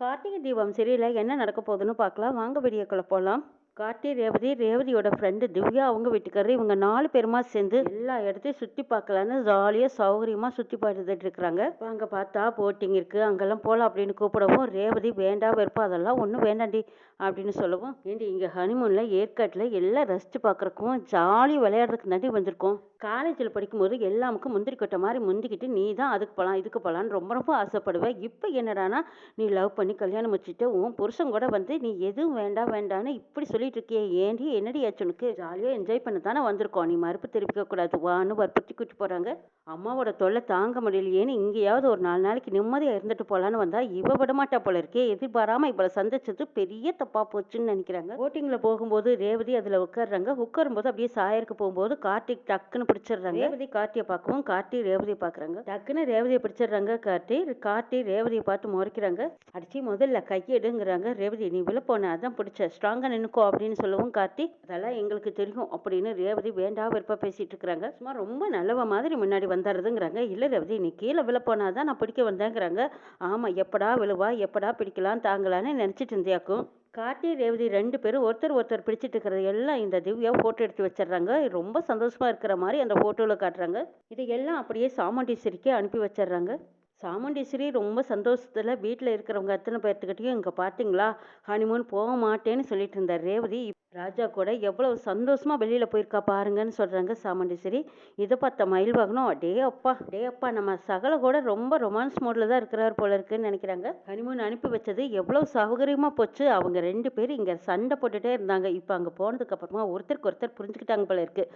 கார்த்திகை தீபம் சீரியலில் என்ன நடக்க போகுதுன்னு பார்க்கலாம். வாங்க வீடியோக்குள்ளே போகலாம் கார்த்தி ரேவதி ரேவதியோட ஃப்ரெண்டு திவ்யா அவங்க வீட்டுக்காரரு இவங்க நாலு பேருமா சேர்ந்து எல்லா இடத்தையும் சுற்றி பார்க்கலான்னு ஜாலியாக சௌகரியமாக சுற்றி பார்த்துட்டு இருக்கிறாங்க. இப்போ அங்கே பார்த்தா போட்டிங் இருக்குது அங்கெல்லாம் போகலாம் அப்படின்னு கூப்பிடவும் ரேவதி வேண்டாம் வெறுப்பா அதெல்லாம் ஒன்றும் வேண்டாண்டி அப்படின்னு சொல்லவும் ஏண்டி இங்கே ஹனிமூனில் ஏற்காட்டில் எல்லாம் ரசித்து பார்க்குறக்கும் ஜாலி விளையாடுறதுக்கு நடி வந்திருக்கோம். காலேஜில் படிக்கும்போது எல்லாமுக்கும் முந்திரி கொட்டை மாதிரி முந்திக்கிட்டு நீ தான் அதுக்கு போகலாம் இதுக்கு போகலான்னு ரொம்ப ரொம்ப ஆசைப்படுவேன் இப்போ என்னடானா நீ லவ் பண்ணி கல்யாணம் வச்சுட்டு உன் புருஷன் கூட வந்து நீ எதுவும் வேண்டாம் வேண்டான்னு இப்படி சொல்லி சொல்லிட்டு இருக்கியே ஏண்டி என்னடி ஆச்சு ஜாலியாக என்ஜாய் பண்ண தானே வந்திருக்கோம். நீ மறுப்பு தெரிவிக்க கூடாது வான்னு வற்புறுத்தி கூட்டி போகிறாங்க அம்மாவோட தொல்லை தாங்க முடியலையேன்னு இங்கேயாவது ஒரு நாலு நாளைக்கு நிம்மதியாக இருந்துட்டு போகலான்னு வந்தா இவ விடமாட்டா போல இருக்கே எதிர்பாராம இவளை சந்திச்சது பெரிய தப்பா போச்சுன்னு நினைக்கிறாங்க. போட்டிங்கில் போகும்போது ரேவதி அதில் உட்காடுறாங்க உட்காரும்போது அப்படியே சாயருக்கு போகும்போது கார்த்திக் டக்குன்னு பிடிச்சிடுறாங்க ரேவதி கார்த்தியை பார்க்கவும் கார்த்தி ரேவதியை பார்க்குறாங்க. டக்குன்னு ரேவதியை பிடிச்சிடுறாங்க கார்த்தி. கார்த்தி ரேவதியை பார்த்து முறைக்கிறாங்க. அடிச்சு முதல்ல கையெடுங்கிறாங்க. ரேவதி நீ விழ போன அதான் பிடிச்ச. ஸ்ட்ராங்காக நின்னுக்கோ. அப்படின்னு சொல்லவும் கார்த்தி அதெல்லாம் எங்களுக்கு தெரியும் அப்படின்னு ரேவதி வேண்டா வெறுப்பா பேசிட்டு இருக்கிறாங்க. சும்மா ரொம்ப நல்லவ மாதிரி முன்னாடி வந்தாருதுங்கிறாங்க இல்லை ரேவதி நீ கீழே விழ போனாதான் நான் பிடிக்க வந்தேங்கிறாங்க. ஆமாம் எப்படா விழுவா எப்படா பிடிக்கலாம் தாங்கலான்னு நினச்சிட்டு இருந்தியாக்கும். கார்த்தி ரேவதி ரெண்டு பேரும் ஒருத்தர் ஒருத்தர் பிடிச்சிட்டு இருக்கிறது எல்லாம் இந்த திவ்யா ஃபோட்டோ எடுத்து வச்சிடுறாங்க ரொம்ப சந்தோஷமா இருக்கிற மாதிரி அந்த ஃபோட்டோவில் காட்டுறாங்க. இதையெல்லாம் அப்படியே சாமுண்டீஸ்வரிக்கு அனுப்பி வச்சிடுறாங்க சாமுண்டீஸ்வரி ரொம்ப சந்தோஷத்தில் வீட்டில் இருக்கிறவங்க அத்தனை பேர்த்துக்கிட்டையும் இங்கே பார்த்தீங்களா ஹனிமூன் போக மாட்டேன்னு சொல்லிட்டு இருந்தார் ரேவதி. ராஜா கூட எவ்வளவு சந்தோஷமா வெளியில போயிருக்கா பாருங்கன்னு சொல்றாங்க சாமுண்டீஸ்வரி. இதை பார்த்த மயில் வாகனம் டே அப்பா டே அப்பா நம்ம சகல கூட ரொம்ப ரொமான்ஸ் மோட்ல தான் இருக்கிறார் போல இருக்குன்னு நினைக்கிறாங்க. ஹனிமூன் அனுப்பி வச்சது எவ்வளவு சௌகரியமா போச்சு. அவங்க ரெண்டு பேரும் இங்க சண்டை போட்டுட்டே இருந்தாங்க. இப்போ அங்க போனதுக்கு அப்புறமா ஒருத்தருக்கு ஒருத்தர் புரிஞ்சுக்கிட்டாங்க போல இருக்கு.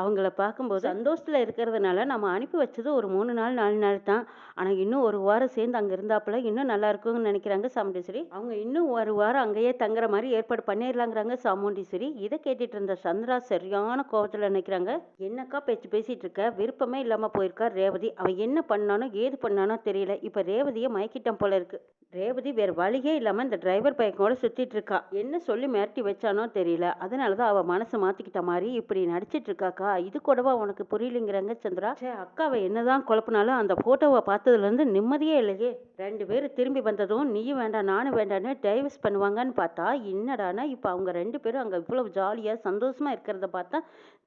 அவங்கள பார்க்கும்போது சந்தோஷத்துல இருக்கிறதுனால நம்ம அனுப்பி வச்சது ஒரு மூணு நாள் நாலு நாள் தான். ஆனா இன்னும் ஒரு வாரம் சேர்ந்து அங்க இருந்தாப்புல இன்னும் நல்லா இருக்கும்னு நினைக்கிறாங்க சாமுண்டீஸ்வரி. அவங்க இன்னும் ஒரு வாரம் அங்கேயே தங்குற மாதிரி ஏற்பாடு பண்ணிடலாங்கிறாங்க சாமுண்டி சாமுண்டீஸ்வரி இதை கேட்டுட்டு இருந்த சந்திரா சரியான கோபத்தில் நினைக்கிறாங்க. என்னக்கா பேச்சு பேசிட்டு இருக்க? விருப்பமே இல்லாமல் போயிருக்கா ரேவதி? அவன் என்ன பண்ணானோ ஏது பண்ணானோ தெரியல. இப்போ ரேவதியை மயக்கிட்டான் போல இருக்கு. ரேவதி வேறு வழியே இல்லாமல் இந்த டிரைவர் பையனோட சுற்றிட்டு இருக்கா. என்ன சொல்லி மிரட்டி வச்சானோ தெரியல. அதனால தான் அவள் மனசை மாற்றிக்கிட்ட மாதிரி இப்படி நடிச்சிட்டு இருக்காக்கா. இது கூடவா உனக்கு புரியலைங்கிறாங்க சந்திரா. சே அக்காவை என்னதான் குழப்பினாலும் அந்த ஃபோட்டோவை பார்த்ததுலேருந்து நிம்மதியே இல்லையே. ரெண்டு பேரும் திரும்பி வந்ததும் நீயும் வேண்டாம் நானும் வேண்டான்னு டைவர்ஸ் பண்ணுவாங்கன்னு பார்த்தா என்னடானா இப்போ அவங்க ரெண்டு பேரும் அங்கே இவ்வளோ ஜாலியாக சந்தோஷமாக இருக்கிறத பார்த்தா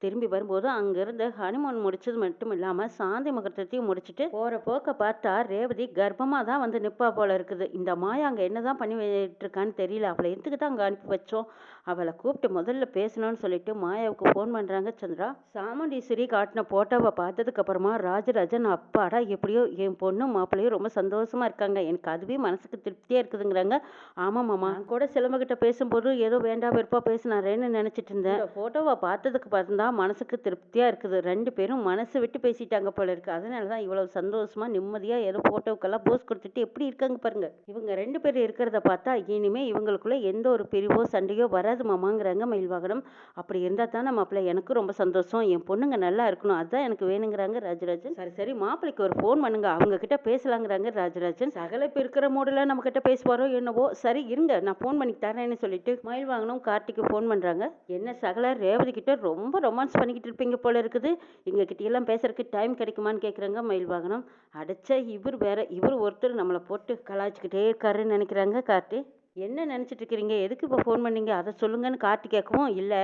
திரும்பி வரும்போது அங்கேருந்து ஹனிமூன் முடிச்சது மட்டும் இல்லாமல் சாந்தி முகூர்த்தத்தையும் முடிச்சுட்டு போகிற போக்க பார்த்தா ரேவதி கர்ப்பமாக தான் வந்து நிற்பா போல இருக்குது. இந்த மாயா அங்கே என்னதான் பண்ணி வச்சிட்டு இருக்கான்னு தெரியல. அவளை எதுக்கு தான் அங்கே அனுப்பி வச்சோம்? அவளை கூப்பிட்டு முதல்ல பேசணும்னு சொல்லிட்டு மாயாவுக்கு ஃபோன் பண்ணுறாங்க சந்திரா. சாமுண்டீஸ்வரி காட்டின போட்டோவை பார்த்ததுக்கப்புறமா ராஜராஜன் அப்பாடா எப்படியோ என் பொண்ணும் மாப்பிள்ளையும் ரொம்ப சந்தோஷமாக இருக்காங்க. எனக்கு அதுவே மனசுக்கு திருப்தியாக இருக்குதுங்கிறாங்க. ஆமாம் மாமா நான் கூட சிலம்பகிட்ட பேசும்போது ஏதோ வேண்டாம் வெறுப்பாக பேசினாரேன்னு நினச்சிட்டு இருந்தேன். ஃபோட்டோவை பார்த்ததுக்கு பார்த்தா மனசுக்கு திருப்தியாக இருக்குது. ரெண்டு பேரும் மனசு விட்டு பேசிட்டாங்க போல இருக்கு. அதனால தான் இவ்வளோ சந்தோஷமாக நிம்மதியாக ஏதோ ஃபோட்டோவுக்கெல்லாம் போஸ் கொடுத்துட்டு எப்படி இருக்காங்க பாருங்கள் இவங்க ரெண்டு பேர் இருக்கிறத பார்த்தா இனிமே இவங்களுக்குள்ள எந்த ஒரு பிரிவோ சண்டையோ வராது மாமாங்கிறாங்க மயில்வாகனம். அப்படி இருந்தால் தான் மாப்பிள்ளை எனக்கு ரொம்ப சந்தோஷம். என் பொண்ணுங்க நல்லா இருக்கணும் அதுதான் எனக்கு வேணுங்கிறாங்க ராஜராஜன். சரி சரி மாப்பிள்ளைக்கு ஒரு ஃபோன் பண்ணுங்க அவங்க கிட்ட பேசலாங்கிறாங்க ராஜராஜன். சகல இப்போ இருக்கிற மூடில் நம்ம கிட்ட பேசுவாரோ என்னவோ சரி இருங்க நான் ஃபோன் பண்ணி தரேன்னு சொல்லிட்டு மயில் வாங்கணும் கார்த்திக்கு ஃபோன் பண்ணுறாங்க என்ன சகல ரேவதி கிட்ட ரொம்ப ரொமான்ஸ் பண்ணிக்கிட்டு இருப்பீங்க போல இருக்குது. எங்கள் கிட்டேயெல்லாம் பேசுறதுக்கு டைம் கிடைக்குமான்னு கேட்குறாங்க மயில் வாகனம் அடைச்ச இவர் வேற இவர் ஒருத்தர் நம்மளை போட்டு கலாச்சிக்கிட்டு இருக்காருன்னு நினைக்கிறாங்க கார்த்தி. என்ன நினச்சிட்டு இருக்கிறீங்க எதுக்கு இப்போ ஃபோன் பண்ணீங்க? அதை சொல்லுங்கன்னு கார்த்தி கேட்கவும் இல்லை.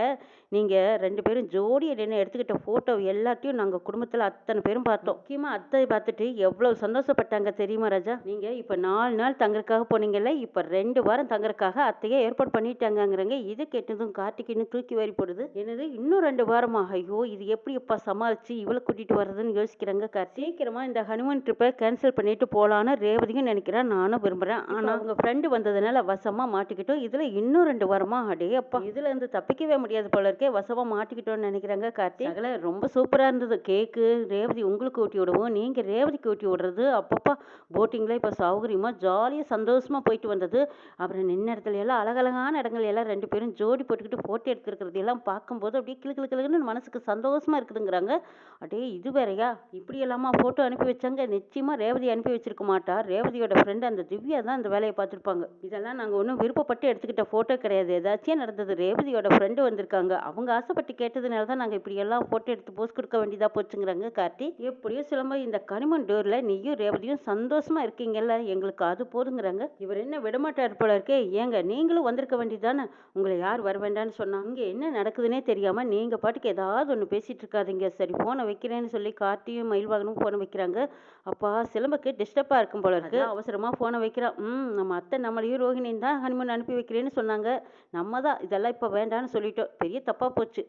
நீங்கள் ரெண்டு பேரும் ஜோடியை நின்று எடுத்துக்கிட்ட ஃபோட்டோ எல்லாத்தையும் நாங்கள் குடும்பத்தில் அத்தனை பேரும் பார்த்தோம். முக்கியமாக அத்தை பார்த்துட்டு எவ்வளோ சந்தோஷப்பட்டாங்க தெரியுமா ராஜா? நீங்கள் இப்போ நாலு நாள் தங்குறதுக்காக போனீங்கல்ல இப்போ ரெண்டு வாரம் தங்குறதுக்காக அத்தையே ஏற்பாடு பண்ணிட்டாங்கங்கிறாங்க. இதை கேட்டதும் கார்த்திக் இன்னும் தூக்கி வாரி போடுது. என்னது இன்னும் ரெண்டு வாரமா? ஐயோ இது எப்படி எப்பா சமாளிச்சு இவ்வளோ கூட்டிகிட்டு வர்றதுன்னு யோசிக்கிறாங்க கார்த்தி. சீக்கிரமாக இந்த ஹனுமான் ட்ரிப்பை கேன்சல் பண்ணிட்டு போகலான்னு ரேவதியும் நினைக்கிறேன். நானும் விரும்புகிறேன் ஆனால் அவங்க ஃப்ரெண்டு வந்ததுனால வசமா மாட்டிக்கிட்டோம். இதுல இன்னும் ரெண்டு வாரமா அடே அப்பா. இதுல இருந்து தப்பிக்கவே முடியாது போல இருக்கே. வசமா மாட்டிக்கிட்டோம்னு நினைக்கிறாங்க கார்த்தி. ரொம்ப சூப்பரா இருந்தது. கேக்கு ரேவதி உங்களுக்கு ஊட்டி விடுவோம். நீங்க ரேவதிக்கு ஊட்டி விடுறது அப்பப்பா போட்டிங்ல இப்ப சௌகரியமா ஜாலியா சந்தோஷமா போயிட்டு வந்தது. அப்புறம் நின்ன இடத்துல எல்லாம் அழகழகான இடங்கள் எல்லாம் ரெண்டு பேரும் ஜோடி போட்டுக்கிட்டு போட்டோ எடுத்துருக்கிறது எல்லாம் பார்க்கும்போது அப்படியே கிளு கிளு கிளுன்னு மனசுக்கு சந்தோஷமா இருக்குதுங்கிறாங்க. அடே இது வேறயா? இப்படி எல்லாமா போட்டோ அனுப்பி வச்சாங்க? நிச்சயமா ரேவதி அனுப்பி வச்சிருக்க மாட்டா. ரேவதியோட ஃப்ரெண்ட் அந்த திவ்யா தான் அந்த வேலையை பார்த்துருப்பாங்க. இதெல்லாம் நாங்க நாங்கள் ஒன்றும் விருப்பப்பட்டு எடுத்துக்கிட்ட ஃபோட்டோ கிடையாது. ஏதாச்சும் நடந்தது. ரேவதியோட ஃப்ரெண்டு வந்திருக்காங்க. அவங்க ஆசைப்பட்டு கேட்டதுனால தான் நாங்கள் இப்படி எல்லாம் ஃபோட்டோ எடுத்து போஸ்ட் கொடுக்க வேண்டியதாக போச்சுங்கிறாங்க கார்த்தி. எப்படியோ சிலம்ப இந்த கனிமன் டோரில் நீயும் ரேவதியும் சந்தோஷமா இருக்கீங்கல்ல. எங்களுக்கு அது போதுங்கிறாங்க. இவர் என்ன விடமாட்டார் போல இருக்கே. ஏங்க நீங்களும் வந்திருக்க வேண்டியதானே உங்களை யார் வர வேண்டாம்னு சொன்னாங்க இங்கே என்ன நடக்குதுன்னே தெரியாமல் நீங்கள் பாட்டுக்கு ஏதாவது ஒன்று பேசிகிட்டு இருக்காதீங்க. சரி ஃபோனை வைக்கிறேன்னு சொல்லி கார்த்தியும் மயில்வாகனும் ஃபோனை வைக்கிறாங்க. அப்பா சிலம்புக்கு டிஸ்டர்பாக இருக்கும் போல இருக்கு. அவசரமாக ஃபோனை வைக்கிறான் ம் நம்ம அத்தை நம்மளையும் ரோஹிணியும் தான் ஹனிமூன் அனுப்பி வைக்கிறேன்னு சொன்னாங்க. நம்ம தான் இதெல்லாம் இப்போ வேண்டாம்னு சொல்லிட்டோம். பெரிய தப்பாக போச்சு.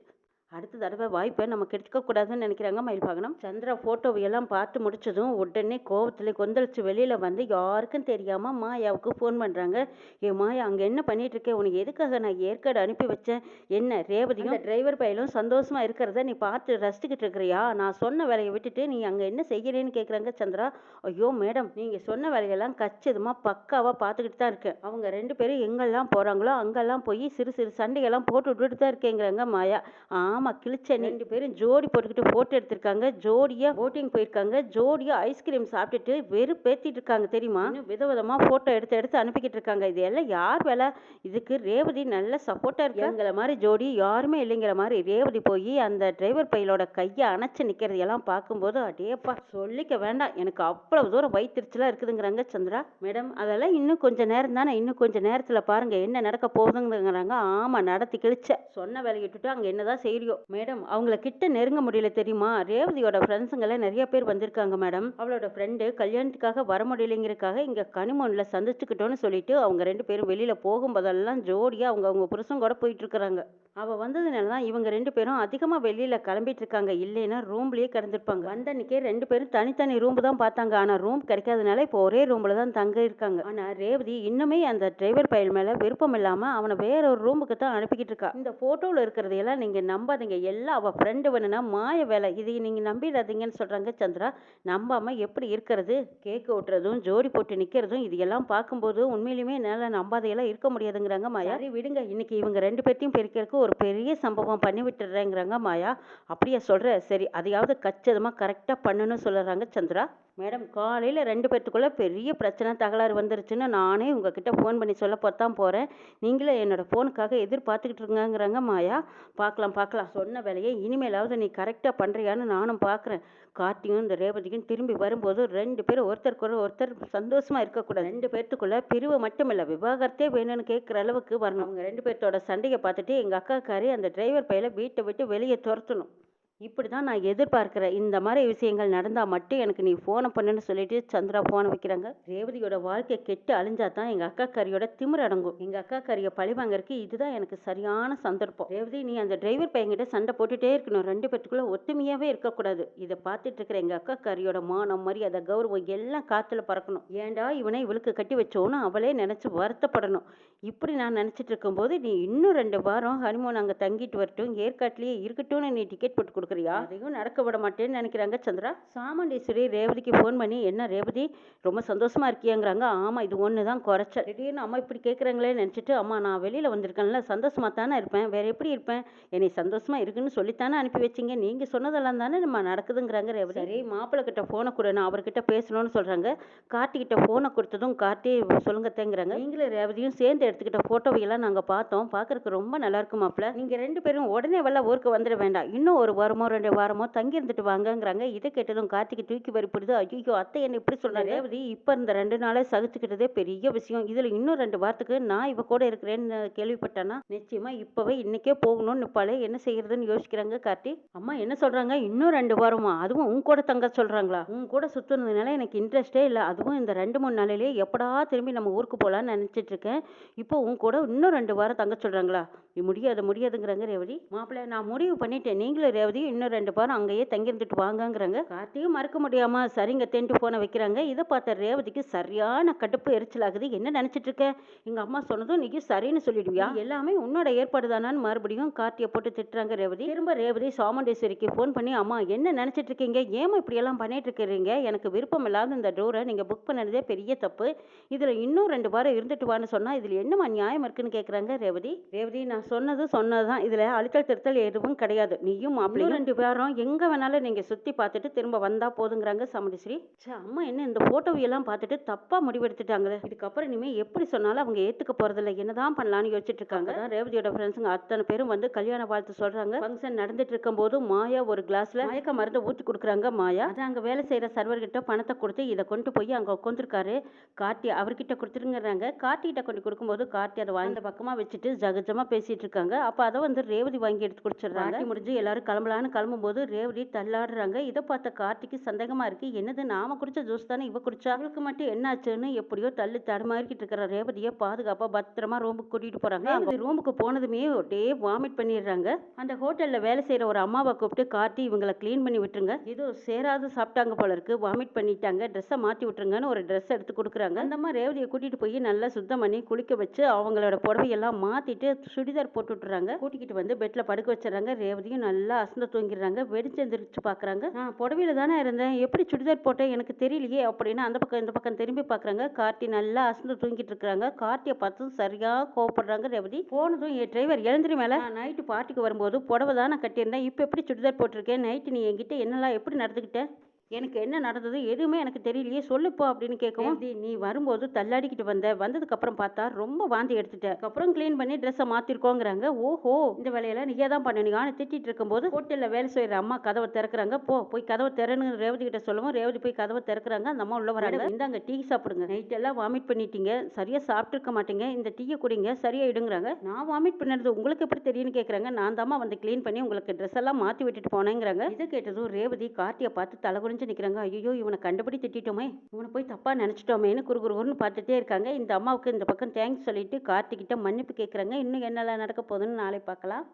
அடுத்த தடவை வாய்ப்பை நம்ம கெடுத்துக்க கூடாதுன்னு நினைக்கிறாங்க மயில்பாகனம் சந்திரா ஃபோட்டோவை எல்லாம் பார்த்து முடிச்சதும் உடனே கோபத்தில் கொந்தளிச்சு வெளியில் வந்து யாருக்கும் தெரியாமல் மாயாவுக்கு ஃபோன் பண்ணுறாங்க ஏ மாயா அங்கே என்ன பண்ணிட்டு இருக்கேன் உனக்கு எதுக்காக நான் ஏற்காடு அனுப்பி வச்சேன்? என்ன ரேவதியும் டிரைவர் பையலும் சந்தோஷமா இருக்கிறத நீ பார்த்து ரசிச்சுக்கிட்டு இருக்கிறியா? நான் சொன்ன வேலையை விட்டுட்டு நீ அங்கே என்ன செய்கிறேன்னு கேட்குறாங்க சந்திரா. ஐயோ மேடம் நீங்கள் சொன்ன வேலையெல்லாம் கச்சிதமாக பக்காவாக பார்த்துக்கிட்டு தான் இருக்கேன். அவங்க ரெண்டு பேரும் எங்கெல்லாம் போகிறாங்களோ அங்கெல்லாம் போய் சிறு சிறு சண்டையெல்லாம் போட்டு விட்டுட்டு தான் இருக்கேங்கிறாங்க மாயா. ஆமாம் கிழிச்ச ரெண்டு பேரும் ஜோடி போட்டுக்கிட்டு ஃபோட்டோ எடுத்திருக்காங்க. ஜோடியாக போட்டிங் போயிருக்காங்க. ஜோடியாக ஐஸ்கிரீம் சாப்பிட்டுட்டு வெறும் பேத்திட்டு இருக்காங்க தெரியுமா? வித விதமாக ஃபோட்டோ எடுத்து எடுத்து அனுப்பிக்கிட்டு இருக்காங்க. இது எல்லாம் யார் வேலை? இதுக்கு ரேவதி நல்ல சப்போர்ட்டாக இருக்கு? எங்களை மாதிரி ஜோடி யாருமே இல்லைங்கிற மாதிரி ரேவதி போய் அந்த டிரைவர் பையலோட கையை அணைச்சு நிற்கிறதையெல்லாம் பார்க்கும்போது அடேப்பா சொல்லிக்க வேண்டாம். எனக்கு அவ்வளவு தூரம் வயிற்றுச்சலாக இருக்குதுங்கிறாங்க சந்திரா. மேடம் அதெல்லாம் இன்னும் கொஞ்சம் நேரம் தானே? இன்னும் கொஞ்சம் நேரத்தில் பாருங்க என்ன நடக்க போகுதுங்கிறாங்க. ஆமாம் நடத்தி கிழிச்ச சொன்ன வேலையை விட்டுட்டு அங்கே என்னதான் செய்யறியோ மேடம் அவங்கள கிட்ட நெருங்க முடியல தெரியுமா? ரேவதியோட ஃப்ரெண்ட்ஸுங்கள நிறைய பேர் வந்திருக்காங்க மேடம். அவளோட ஃப்ரெண்டு கல்யாணத்துக்காக வர முடியலைங்கிறதுக்காக இங்கே கனிமோன்ல சந்திச்சுக்கிட்டோன்னு சொல்லிட்டு அவங்க ரெண்டு பேரும் வெளியில போகும்போதெல்லாம் ஜோடியா அவங்க அவங்க புருஷன் கூட போயிட்டு இருக்கிறாங்க. அவ வந்ததுனால தான் இவங்க ரெண்டு பேரும் அதிகமா வெளியில கிளம்பிட்டு இருக்காங்க. இல்லைன்னா ரூம்லயே கிடந்திருப்பாங்க. வந்த அன்னைக்கே ரெண்டு பேரும் தனித்தனி ரூம் தான் பார்த்தாங்க. ஆனா ரூம் கிடைக்காதனால இப்போ ஒரே ரூம்ல தான் தங்க இருக்காங்க. ஆனா ரேவதி இன்னுமே அந்த டிரைவர் பையன் மேல விருப்பம் இல்லாம அவனை வேற ஒரு ரூமுக்கு தான் அனுப்பிக்கிட்டு இருக்கா. இந்த போட்டோல இருக்கிறதையெல்லாம் நீங்க நம்பாதீங்க எல்லாம் அவள் ஃப்ரெண்டு வேணும்னா மாய வேலை. இதை நீங்கள் நம்பிடாதீங்கன்னு சொல்கிறாங்க சந்திரா. நம்பாம எப்படி இருக்கிறது? கேக் ஓட்டுறதும் ஜோடி போட்டு நிற்கிறதும் இது எல்லாம் பார்க்கும்போது உண்மையிலுமே என்னால் நம்பாதையெல்லாம் இருக்க முடியாதுங்கிறாங்க மாயா. சரி விடுங்க. இன்னைக்கு இவங்க ரெண்டு பேர்த்தையும் பிரிக்கிறதுக்கு ஒரு பெரிய சம்பவம் பண்ணி விட்டுறேங்கிறாங்க மாயா. அப்படியே சொல்கிற சரி அதையாவது கச்சிதமாக கரெக்டாக பண்ணணும்னு சொல்லுறாங்க சந்திரா. மேடம் காலையில் ரெண்டு பேர்த்துக்குள்ளே பெரிய பிரச்சனை தகராறு வந்துருச்சுன்னு நானே உங்ககிட்ட ஃபோன் பண்ணி சொல்ல தான் போகிறேன் நீங்களே என்னோட ஃபோனுக்காக எதிர்பார்த்துக்கிட்டு இருங்கங்கிறாங்க மாயா. பார்க்கலாம் பார்க்கலாம். நான் சொன்ன வேலையை இனிமேலாவது நீ கரெக்டாக பண்ணுறியான்னு நானும் பார்க்குறேன் கார்த்தியும் இந்த ரேவதியும் திரும்பி வரும்போது ரெண்டு பேரும் ஒருத்தருக்கு ஒருத்தர் சந்தோஷமாக இருக்கக்கூடாது. ரெண்டு பேர்த்துக்குள்ளே பிரிவு மட்டும் இல்லை விவாகரத்தே வேணும்னு கேட்குற அளவுக்கு வரணும். அவங்க ரெண்டு பேர்த்தோட சண்டையை பார்த்துட்டு எங்கள் அக்காக்காரி அந்த டிரைவர் பையில வீட்டை விட்டு வெளியே துரத்தணும். இப்படி தான் நான் எதிர்பார்க்குறேன் இந்த மாதிரி விஷயங்கள் நடந்தால் மட்டும் எனக்கு நீ ஃபோனை பண்ணுன்னு சொல்லிட்டு சந்திரா ஃபோனை வைக்கிறாங்க. ரேவதியோட வாழ்க்கை கெட்டு அழிஞ்சா தான் எங்கள் அக்கா கரியோட திமிர் அடங்கும். எங்கள் அக்கா கறியை பழி வாங்கறதுக்கு இதுதான் எனக்கு சரியான சந்தர்ப்பம். ரேவதி நீ அந்த டிரைவர் பையன்கிட்ட சண்டை போட்டுட்டே இருக்கணும். ரெண்டு பேத்துக்குள்ள ஒத்துமையாகவே இருக்கக்கூடாது. இதை பார்த்துட்டு இருக்கிற எங்கள் அக்கா கறியோட மானம் மரியாதை கௌரவம் எல்லாம் காற்றுல பறக்கணும். ஏன்டா இவனை இவளுக்கு கட்டி வச்சோன்னு அவளே நினச்சி வருத்தப்படணும். இப்படி நான் நினச்சிட்டு இருக்கும்போது நீ இன்னும் ரெண்டு வாரம் ஹனிமோன் அங்கே தங்கிட்டு வரட்டும். ஏற்காட்டிலேயே இருக்கட்டும்னு நீ டிக்கெட் போட்டு கொடுக்குறியா அதையும் நடக்க விட மாட்டேன்னு நினைக்கிறாங்க. சந்திரா சாமுண்டீஸ்வரி ரேவதிக்கு ஃபோன் பண்ணி என்ன ரேவதி ரொம்ப சந்தோஷமா இருக்கியாங்கிறாங்க. ஆமாம் இது ஒன்று தான் குறைச்சல். திடீர்னு அம்மா இப்படி கேட்குறாங்களே நினச்சிட்டு அம்மா நான் வெளியில் வந்திருக்கேன்ல சந்தோஷமா தானே இருப்பேன் வேற எப்படி இருப்பேன்? என்னை சந்தோஷமா இருக்குன்னு சொல்லித்தானே அனுப்பி வச்சிங்க. நீங்கள் சொன்னதெல்லாம் தானே நம்ம நடக்குதுங்கிறாங்க ரேவதி. சரி மாப்பிள்ளை கிட்ட ஃபோனை கொடு நான் அவர்கிட்ட பேசணும்னு சொல்கிறாங்க கார்த்திகிட்ட ஃபோனை கொடுத்ததும் கார்த்தி சொல்லுங்க தேங்கிறாங்க நீங்களும் ரேவதியும் சேர்ந்து எடுத்துக்கிட்ட ஃபோட்டோவையெல்லாம் நாங்கள் பார்த்தோம். பார்க்கறதுக்கு ரொம்ப நல்லா இருக்கு மாப்பிள்ள. நீங்கள் ரெண்டு பேரும் உடனே வரல ஊருக்கு வந்துட வேண்டாம். இன்னும் ஒரு வாரமோ ரெண்டு வாரமோ தங்கி இருந்துட்டு வாங்கங்கிறாங்க. இதை கேட்டதும் கார்த்திக்கு தூக்கி வரிப்படுது ஐயோ அத்தை என்ன இப்படி சொல்கிறாங்க ரேவதி இப்போ இந்த ரெண்டு நாளே சகிச்சுக்கிட்டதே பெரிய விஷயம். இதில் இன்னும் ரெண்டு வாரத்துக்கு நான் இவ கூட இருக்கிறேன்னு கேள்விப்பட்டேன்னா நிச்சயமாக இப்போவே இன்னைக்கே போகணும்னு நிப்பாளே என்ன செய்யறதுன்னு யோசிக்கிறாங்க கார்த்தி அம்மா என்ன சொல்கிறாங்க இன்னும் ரெண்டு வாரமா? அதுவும் உன் கூட தங்க சொல்கிறாங்களா உன் கூட சுற்றுனதுனால எனக்கு இன்ட்ரெஸ்டே இல்லை. அதுவும் இந்த ரெண்டு மூணு நாளிலேயே எப்படா திரும்பி நம்ம ஊருக்கு போகலான்னு நினச்சிட்டு இருக்கேன். இப்போ உன் கூட இன்னும் ரெண்டு வாரம் தங்க சொல்கிறாங்களா முடியாது முடியாதுங்கிறாங்க ரேவதி. மாப்பிள்ளை நான் முடிவு பண்ணிட்டேன். நீங்களும் ரேவதி இன்னும் ரெண்டு வாரம் அங்கேயே தங்கியிருந்துட்டு வாங்கங்கிறாங்க. கார்த்தியும் மறக்க முடியாம சரிங்க தென்ட்டு போன வைக்கிறாங்க. இதை பார்த்த ரேவதிக்கு சரியான கடுப்பு எரிச்சலாகுது. என்ன நினைச்சிட்டு இருக்க? எங்க அம்மா சொன்னதும் நீங்க சரின்னு சொல்லிடுவியா? எல்லாமே உன்னோட ஏற்பாடு தானான்னு மறுபடியும் கார்த்தியை போட்டு திட்டுறாங்க ரேவதி. திரும்ப ரேவதி சாமுண்டேஸ்வரிக்கு ஃபோன் பண்ணி அம்மா என்ன நினைச்சிட்டு இருக்கீங்க? ஏமா இப்படி எல்லாம் பண்ணிட்டு இருக்கிறீங்க? எனக்கு விருப்பம் இல்லாத இந்த டோரை நீங்க புக் பண்ணதே பெரிய தப்பு. இதுல இன்னும் ரெண்டு வாரம் இருந்துட்டு வான்னு சொன்னா இதுல என்னம்மா நியாயம் இருக்குன்னு கேக்குறாங்க ரேவதி. ரேவதி நான் சொன்னது சொன்னதுதான். இதுல அழுத்தல் திருத்தல் எதுவும் கிடையாது. நீயும் ரெண்டு பேரும் எங்க வேணாலும் நீங்க சுத்தி பார்த்துட்டு திரும்ப வந்தா போதுங்கிறாங்க சமடிஸ்ரீ ச்சே அம்மா என்ன இந்த போட்டோவையெல்லாம் பார்த்துட்டு தப்பா முடிவெடுத்துட்டாங்களே. இதுக்கப்புறம் இனிமே எப்படி சொன்னாலும் அவங்க ஏத்துக்க போறதில்ல. என்னதான் பண்ணலாம்னு யோசிச்சுட்டு இருக்காங்க. அதான் ரேவதியோட ஃப்ரெண்ட்ஸுங்க அத்தனை பேரும் வந்து கல்யாண வாழ்த்து சொல்றாங்க. ஃபங்க்ஷன் நடந்துட்டு இருக்கும்போது மாயா ஒரு கிளாஸ்ல மயக்க மருந்து ஊற்றி கொடுக்குறாங்க மாயா. அது அங்க வேலை செய்யற சர்வர் கிட்ட பணத்தை கொடுத்து இதை கொண்டு போய் அங்க உட்காந்துருக்காரு கார்த்தி. அவர்கிட்ட கொடுத்துருங்கிறாங்க. கார்த்தி கிட்ட கொண்டு கொடுக்கும்போது கார்த்தி அதை வாங்கி அந்த பக்கமா வச்சுட்டு ஜகஜமா பேசிட்டு இருக்காங்க. அப்ப அதை வந்து ரேவதி வாங்கி எடுத்து குடிச்சிடுறாங்க. முடிஞ்சு எல்லாரும் கிளம்பலான்னு கிளம்பும்போது ரேவதி தள்ளாடுறாங்க. இதை பார்த்த கார்த்திக்கு சந்தேகமா இருக்கு. என்னது நாம குடிச்ச ஜூஸ் தானே இவ குடிச்சா? அவளுக்கு மட்டும் என்னாச்சுன்னு எப்படியோ தள்ளி தடுமாறிக்கிட்டு இருக்கிற ரேவதியை பாதுகாப்பா பத்திரமா ரூமுக்கு கூட்டிட்டு போறாங்க. அங்க ரூமுக்கு போனதுமே அப்படியே வாமிட் பண்ணிடுறாங்க. அந்த ஹோட்டல்ல வேலை செய்யற ஒரு அம்மாவை கூப்பிட்டு கார்த்தி இவங்களை க்ளீன் பண்ணி விட்டுருங்க. ஏதோ சேராது சாப்பிட்டாங்க போல இருக்கு. வாமிட் பண்ணிட்டாங்க. ட்ரெஸ்ஸை மாத்தி விட்டுருங்கன்னு ஒரு ட்ரெஸ் எடுத்து கொடுக்குறாங்க. அந்த அம்மா ரேவதியை கூட்டிட்டு போய் நல்லா சுத்தம் பண்ணி குளிக்க வச்சு அவங்களோட புடவையெல்லாம் மாத்திட்டு சுடிதார் போட்டு விட்டுறாங்க. கூட்டிக்கிட்டு வந்து பெட்ல படுக்க வச்சிடறாங்க. ரேவதியும் நல்லா அசந்து தூங்கிடுறாங்க வெடிச்செந்திரிச்சு பார்க்குறாங்க நான் புடவையில தானே இருந்தேன். எப்படி சுடிதார் போட்டேன்? எனக்கு தெரியலையே அப்படின்னு அந்த பக்கம் இந்த பக்கம் திரும்பி பார்க்குறாங்க கார்த்தி நல்லா அசந்து தூங்கிட்டு இருக்காங்க கார்த்தியை பார்த்து சரியாக கோவப்படுறாங்க ரேவதி. போனதும் என் டிரைவர் எழுந்திரி மேலே. நான் நைட்டு பார்ட்டிக்கு வரும்போது புடவை தான் நான் கட்டியிருந்தேன். இப்போ எப்படி சுடிதார் போட்டிருக்கேன்? நைட்டு நீ என்கிட்ட என்னெல்லாம் எப்படி நடந்துக்கிட்ட? எனக்கு என்ன நடந்தது எதுவுமே எனக்கு தெரியலையே சொல்லுப்போ அப்படின்னு கேட்கவும் "தி, நீ வரும்போது தள்ளாடிக்கிட்டு வந்த வந்ததுக்கு அப்புறம் பார்த்தா ரொம்ப வாந்தி எடுத்துட்ட. அப்புறம் க்ளீன் பண்ணி ட்ரெஸ்ஸை மாத்திருக்கோங்கிறாங்க. ஓஹோ இந்த வேலையெல்லாம் நீயே தான் பண்ணணும் ஆனால் திட்டிட்டு இருக்கும்போது ஹோட்டல்ல வேலை செய்யற அம்மா கதவை திறக்கறாங்க. போ போய் கதவை திறன்னு ரேவதி கிட்ட சொல்லவும் ரேவதி போய் கதவை திறக்கறாங்க. அந்த அம்மா உள்ள வராங்க. இந்தாங்க டீ சாப்பிடுங்க. நைட் எல்லாம் வாமிட் பண்ணிட்டீங்க. சரியா சாப்பிட்டுருக்க மாட்டீங்க. இந்த டீயை குடிங்க சரியாயிடுங்கிறாங்க. நான் வாமிட் பண்ணது உங்களுக்கு எப்படி தெரியும்னு கேட்குறாங்க. நான் தாம்மா வந்து க்ளீன் பண்ணி உங்களுக்கு ட்ரெஸ் எல்லாம் மாற்றி விட்டுட்டு போனேங்கிறாங்க. இதை கேட்டதும் ரேவதி கார்த்தியை பார்த்து தலை குனிஞ்சு நிற்கிறாங்க ஐயோ இவனை கண்டுபிடி திட்டிட்டோமே. இவனை போய் தப்பாக நினச்சிட்டோமேன்னு குறுகுறுன்னு பார்த்துட்டே இருக்காங்க. இந்த அம்மாவுக்கு இந்த பக்கம் தேங்க்ஸ் சொல்லிட்டு கார்த்திகிட்ட மன்னிப்பு கேட்குறாங்க இன்னும் என்னெல்லாம் நடக்க போகுதுன்னு நாளை பார்க்கலாம்.